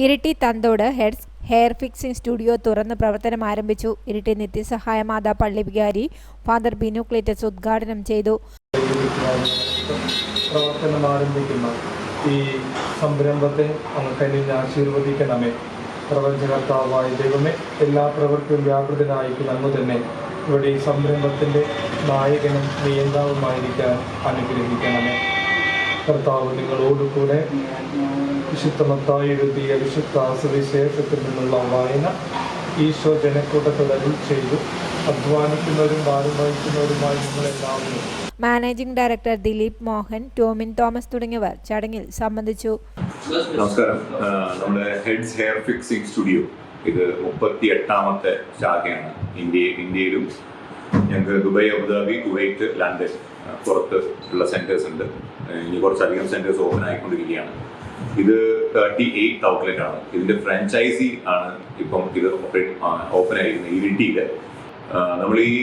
Iritty Thanthode heads hair fixing studio തുറന്ന് പ്രവർത്തനം ആരംഭിച്ചു. ഇരിട്ടി നിത്യസഹായ മാതാ പള്ളി വികാരി ഫാദർ ബിനു ക്ലേറ്റസ് ഉദ്ഘാടനം ചെയ്തു. പ്രവർത്തനം ആരംഭിക്കുന്ന ഈ സംരംഭത്തെ അങ്ങ് ആശീർവദിക്കണമേ. പ്രപഞ്ചകർത്താവായ ദൈവമേ എല്ലാ പ്രവൃത്തിയും വ്യാപൃതനായിരിക്കും അങ്ങ് തന്നെ ഇവിടെ ഈ സംരംഭത്തിന്റെ നായകനും നിയന്താവുമായിരിക്കാൻ അനുഗ്രഹിക്കണമേ. കർത്താവ് നിങ്ങളോടുകൂടെ വിശുദ്ധമത്തായി എഴുതിയ വിശുദ്ധ സുവിശേഷത്തിൽ നിന്നുള്ള വായന ഈശോ ജനക്കൂട്ടത്തോടരിൽ ചെയ്തു. അധ്വാനിക്കുന്നവരും ഭാരം വഹിക്കുന്നവരുമായി നിങ്ങളെല്ലാവരും മാനേജിംഗ് ഡയറക്ടർ ദിലീപ് മോഹൻ ടോമിൻ തോമസ് തുടങ്ങിയവർ ചടങ്ങിൽ സംബന്ധിച്ചു. നമസ്കാരം. നമ്മുടെ ഹെഡ്സ് ഹെയർ ഫിക്സിംഗ് സ്റ്റുഡിയോ. ഇത് മുപ്പത്തി എട്ടാമത്തെ ശാഖയാണ്. ഇന്ത്യ ഇന്ത്യയിലും ഞങ്ങൾക്ക് ദുബായ് അബുദാബി കുവൈറ്റ് ലണ്ടൻ പുറത്ത് ഉള്ള സെന്റേഴ്സ് ഉണ്ട്. ഇനി കുറച്ചധികം സെന്റേഴ്സ് ഓപ്പൺ ആയിക്കൊണ്ടിരിക്കുകയാണ്. ഇത് തേർട്ടി എയ്റ്റ് ഔട്ട്ലെറ്റ് ആണ്. ഇതിന്റെ ഫ്രാഞ്ചൈസി ആണ് ഇപ്പം ഇത് ഓപ്പൺ ആയിരിക്കുന്നത് ഇരിട്ടിയിൽ നമ്മൾ ഈ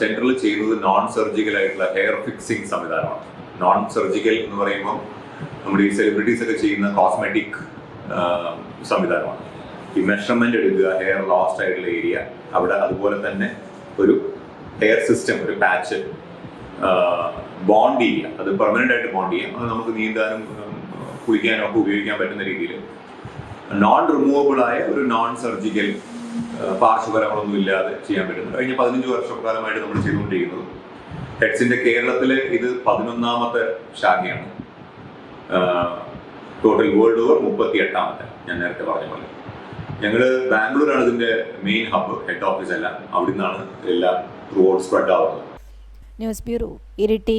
സെന്ററിൽ ചെയ്യുന്നത് നോൺ സർജിക്കൽ ആയിട്ടുള്ള ഹെയർ ഫിക്സിംഗ് സംവിധാനമാണ്. നോൺ സർജിക്കൽ എന്ന് പറയുമ്പോൾ നമ്മുടെ ഈ സെലിബ്രിറ്റീസ് ഒക്കെ ചെയ്യുന്ന കോസ്മെറ്റിക് സംവിധാനമാണ്. ഈ മെഷർമെന്റ് എടുക്കുക ഹെയർ ലോസ്റ്റ് ആയിട്ടുള്ള ഏരിയ അവിടെ അതുപോലെ തന്നെ ഒരു ഹെയർ സിസ്റ്റം ഒരു പാച്ച് ബോണ്ട് ചെയ്യുക. അത് പെർമനന്റ് ആയിട്ട് ബോണ്ട് ചെയ്യാം അത് നമുക്ക് നീന്താനും കുളിക്കാനും ഒക്കെ ഉപയോഗിക്കാൻ പറ്റുന്ന രീതിയിൽ. നോൺ റിമൂവബിൾ ആയ ഒരു നോൺ സർജിക്കൽ പാർശ്വഫലങ്ങളൊന്നും ഇല്ലാതെ ചെയ്യാൻ പറ്റുന്നു കഴിഞ്ഞ പതിനഞ്ച് വർഷക്കാലമായിട്ട് നമ്മൾ ചെയ്തുകൊണ്ടിരിക്കുന്നത്. ഹെഡ്സിന്റെ കേരളത്തിലെ ഇത് പതിനൊന്നാമത്തെ ശാഖയാണ്. ടോട്ടൽ വേൾഡ് ഓവർ മുപ്പത്തി എട്ടാമത്തെ ഞാൻ നേരത്തെ പറഞ്ഞ പോലെ. ഞങ്ങൾ ബാംഗ്ലൂരാണ് ഇതിന്റെ മെയിൻ ഹബ്ബ് ഹെഡ് ഓഫീസ് എല്ലാം. അവിടെ നിന്നാണ് എല്ലാം ത്രൂ ഔട്ട് സ്പ്രെഡ് ആവുന്നത് ന്യൂസ് ബ്യൂറോ ഇരിട്ടി.